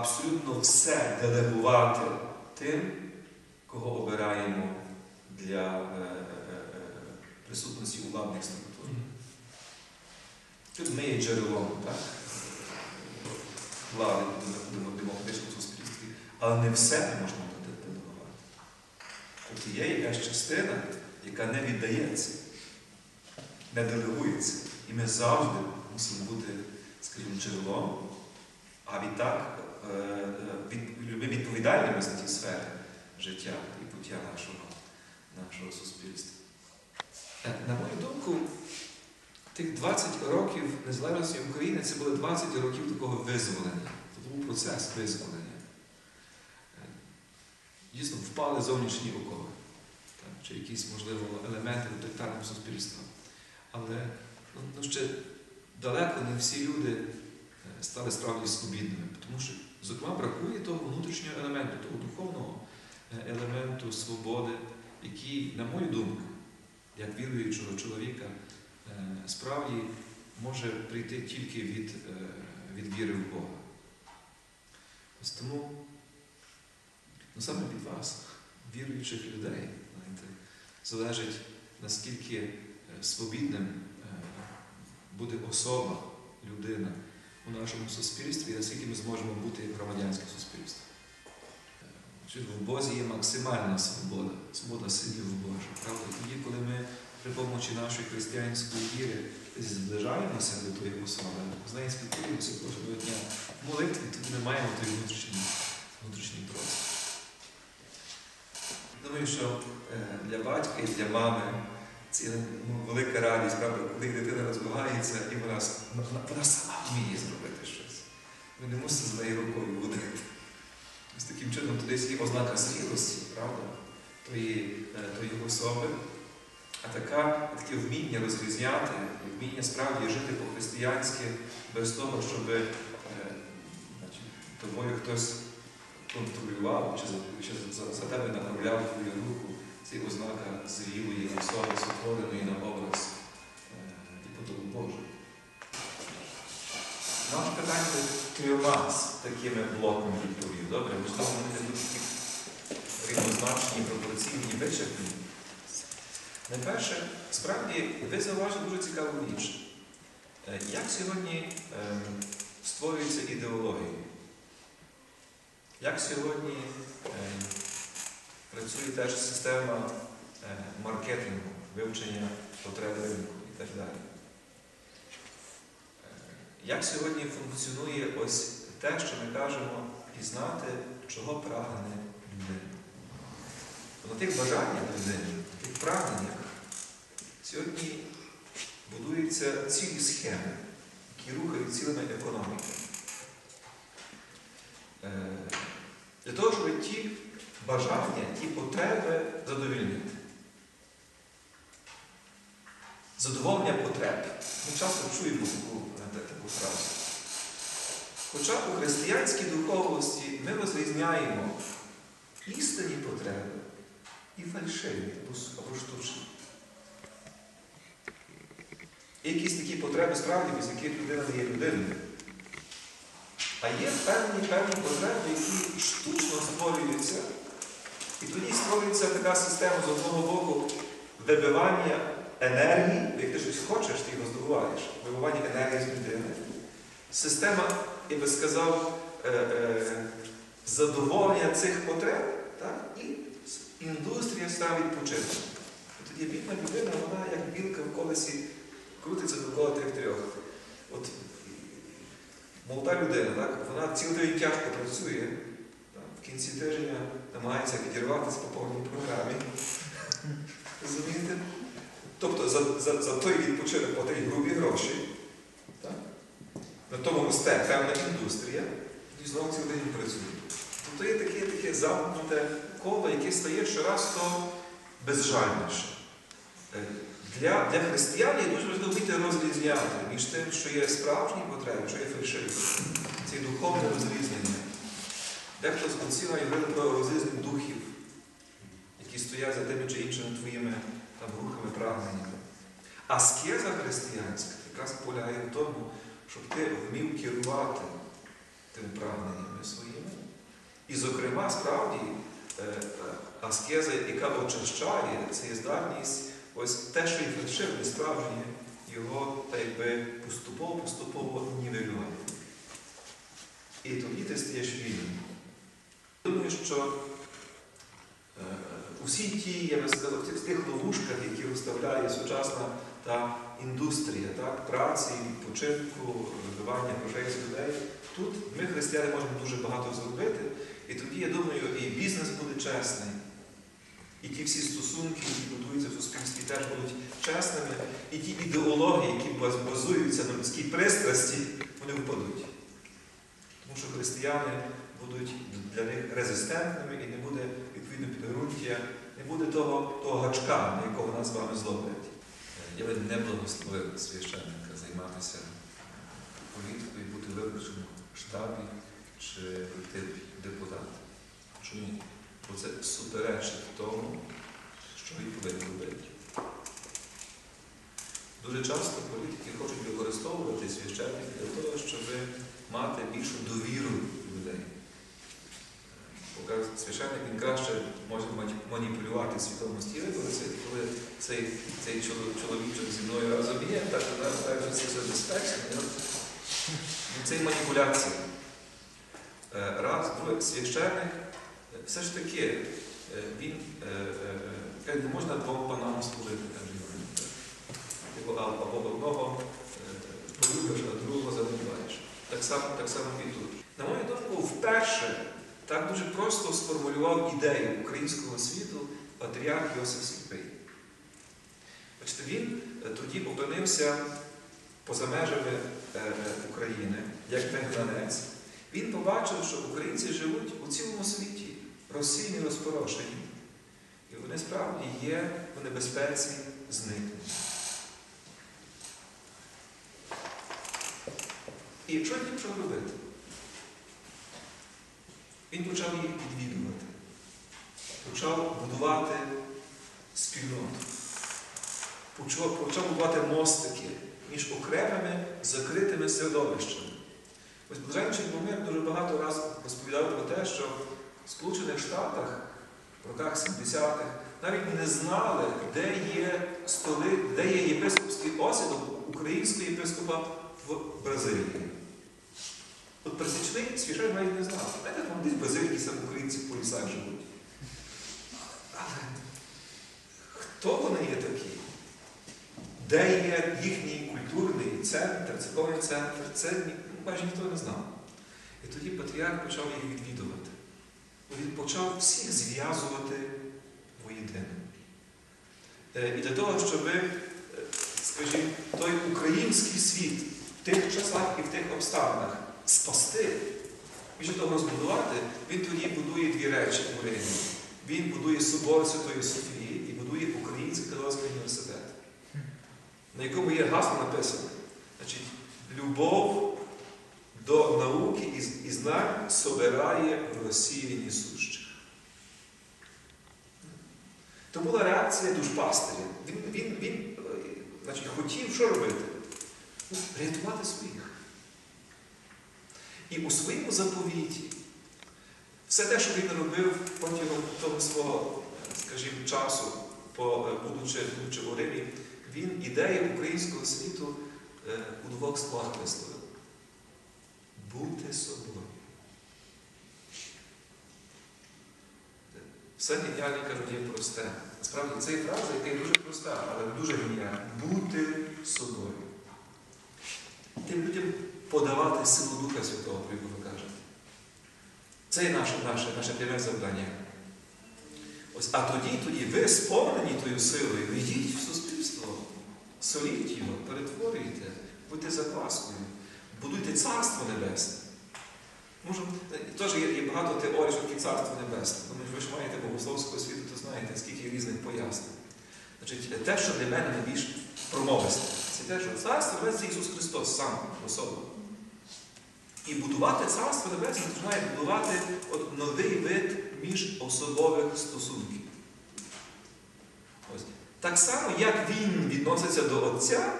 абсолютно все делегувати тим, кого обираємо для е, е, е, присутності у владних структурах. Тут ми є джерелом так? влади в демократичному суспільстві, але не все можна делегувати. Тобто є якась частина, яка не віддається, не делегується. І ми завжди мусимо бути, скажімо, джерелом, а відтак е, е, відповідальними за ті сфери життя і буття нашого, нашого суспільства. Е, На мою думку, тих 20 років незалежності України це були 20 років такого визволення. Це був процес визволення. Е, Дійсно, впали зовнішні окови, так, чи якісь, можливо, елементи тоталітарного суспільства. Але ну, ну, ще далеко не всі люди е, стали справді свобідними, тому що, зокрема, бракує того внутрішнього елементу, того духовного е, елементу свободи, який, на мою думку, як віруючого чоловіка, е, справді може прийти тільки від, е, від віри в Бога. Ось тому ну, саме від вас, віруючих людей, знаєте, залежить, наскільки свобідним буде особа, людина нашому суспільстві, і наскільки ми зможемо бути як громадянське суспільство. Е, В Бозі є максимальна свобода, свобода синів Божих. Правда? Тоді, коли ми при допомогі нашої християнської віри зближаємося до тої особи, з нею спілкуємося кожного дня в молитві, тоді ми маємо той внутрішній, внутрішній простір. Думаю, що е, для батька і для мами це ну, велика радість, правда, коли дитина розвивається і вона, вона, вона сама вміє зробити щось. Ви не мусите з нею рукою водити. Ось таким чином то десь є ознака зрілості, правда, тої, е, тої особи. А така, таке вміння розрізняти, вміння справді жити по-християнськи без того, щоб е, тобою хтось контролював чи, чи за, за тебе направляв твою руку, це ознака зрілої особи, сотвореної на образ е, і подобу Божу. Наше питання трьома з такими блоками відповів. Добре, можливо, вони не будуть такі рівнозначні, пропорційні, вичерпні. Найперше, справді, ви зауважили дуже цікаву річ. Е, Як сьогодні ем, створюється ідеологія? Як сьогодні ем, працює теж система е, маркетингу, вивчення потреб ринку і так далі? Е, Як сьогодні функціонує ось те, що ми кажемо, пізнати, чого прагне людина? На тих бажаннях людини, тих прагненнях сьогодні будуються цілі схеми, які рухають цілими економіками. Е, Для того, щоб ті бажання, ті потреби задовільнити. Задоволення потреб. Ми часто чуємо таку, таку фразу. Хоча у християнській духовності ми розрізняємо істинні потреби і фальшиві або штучні. Якісь такі потреби справді, без яких людина не є людиною. А є певні певні потреби, які штучно створюються. І тоді створюється така система з одного боку вибивання енергії, як ти щось хочеш, ти його здобуваєш, вибивання енергії з людини. Система, я би сказав, е, е, задоволення цих потреб, так? і індустрія став відпочинку. Тоді бідна людина, вона як білка в колесі крутиться довкола тих трьох. От молода людина, так? вона цілий тяжко працює? В кінці тижня намагається відірватися по повній програмі. Розумієте? Тобто за, за, за той відпочинок платить грубі гроші. Так? На тому росте певна індустрія, і знову цілий день працює. Тобто є таке, таке замкнуте коло, яке стає щораз то безжальніше. Е, Для, для християн є дуже важливо вміти розрізняти між тим, що є справжні потреби, що є фальшиві. Є духовне розрізнення. Дехто з отців говорили про розрізнення духів, які стоять за тими чи іншими твоїми там, рухами, прагненнями. Аскеза християнська якраз полягає в тому, щоб ти вмів керувати тим прагненнями своїми. І, зокрема, справді, е, аскеза, яка очищає, це є здатність, ось те, що і фальшиве, справжнє, його так якби поступово-поступово нівелювати. І тоді ти стаєш вільним. Думаю, що е, усі ті, я би сказав, в тих ловушках, які розставляє сучасна та індустрія, так, праці, відпочинку, вибивання грошей з людей, тут ми, християни, можемо дуже багато зробити. І тоді, я думаю, і бізнес буде чесний, і ті всі стосунки, які будуються в суспільстві, теж будуть чесними, і ті ідеології, які базуються на людській пристрасті, вони впадуть. Тому що християни будуть для них резистентними і не буде відповідно підґрунтя, не буде того, того гачка, на якого нас з вами зловлять. Я би не благословив священника займатися політикою, бути виборчим в штабі чи йти в депутати. Чому? Бо це суперечить тому, що він повинен робити. Дуже часто політики хочуть використовувати священників для того, щоб мати більшу довіру людей. Священник він краще може мані- маніпулювати свідомості виборця, і коли цей, цей чоловічок зі мною разом є, так, що це все безпечно. ну, Це і маніпуляція. Е, Раз, друге, священник е, все ж таки, е, він не можна двом панам служити. Типу, або одного полюбиш, а другого занедбаєш. Так само, так само і тут. На мою думку, вперше так дуже просто сформулював ідею українського світу патріарх Йосиф Сліпий. Бачите, він е, тоді опинився поза межами е, України, як вигнанець. Він побачив, що українці живуть у цілому світі, розсійні, розпорошені. І вони справді є в небезпеці зникнення. І що почав робити? Він почав їх відвідувати, почав будувати спільноту, почав, почав будувати мостики між окремими закритими середовищами. Ось Блаженчий Бомир дуже багато разів розповідав про те, що в Сполучених Штатах в роках 70-х навіть не знали, де є столи, де є єпископський осідок українського єпископа в Бразилії. От пересічний священник навіть не знав. Знаєте, там десь в сам українці в полісах живуть. Але хто вони є такі? Де є їхній культурний центр, церковний центр, це ні- майже ніхто не знав. І тоді патріарх почав їх відвідувати. Він почав всіх зв'язувати воєдино. Е, І для того, щоб, е, скажімо, той український світ в тих часах і в тих обставинах спасти, більше того розбудувати, він тоді будує дві речі в Римі. Він будує собор Святої Софії і будує Український католицький університет, на якому є гасло написано. Значить, любов до науки і, знань собирає в Росії несущих. То була реакція душпастиря. Він, він, він е, значить, хотів що робити? Ну, Рятувати своїх. І у своєму заповіті все те, що він робив протягом того свого, скажімо, часу, е, будучи, будучи у Римі, він ідеї українського світу е, у двох словах висловив. Бути собою. Все геніальне кажуть, є просте. Насправді це фраза, яка є дуже проста, але дуже геніальна. Бути собою. Тим людям подавати силу Духа Святого, про яку ви кажете. Це є наше, наше, наше пряме завдання. Ось, а тоді, тоді ви сповнені тою силою, йдіть в суспільство, соліть його, перетворюйте, будьте закваскою, будуйте царство небесне. Може, теж є, є багато теорій, що таке царство небесне. Тому ви ж маєте богословську освіту, то знаєте, скільки різних пояснень. Значить, те, що для мене найбільш промовисте, це те, що царство небесне Ісус Христос сам особа. І будувати царство Небесне починає будувати от новий вид міжособових стосунків. Ось. Так само, як він відноситься до Отця,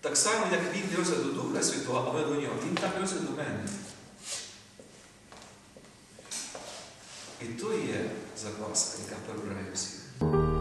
так само, як він відноситься до Духа Святого, а ми до нього, він так відноситься до мене. І то є запаска, яка перебирає всіх.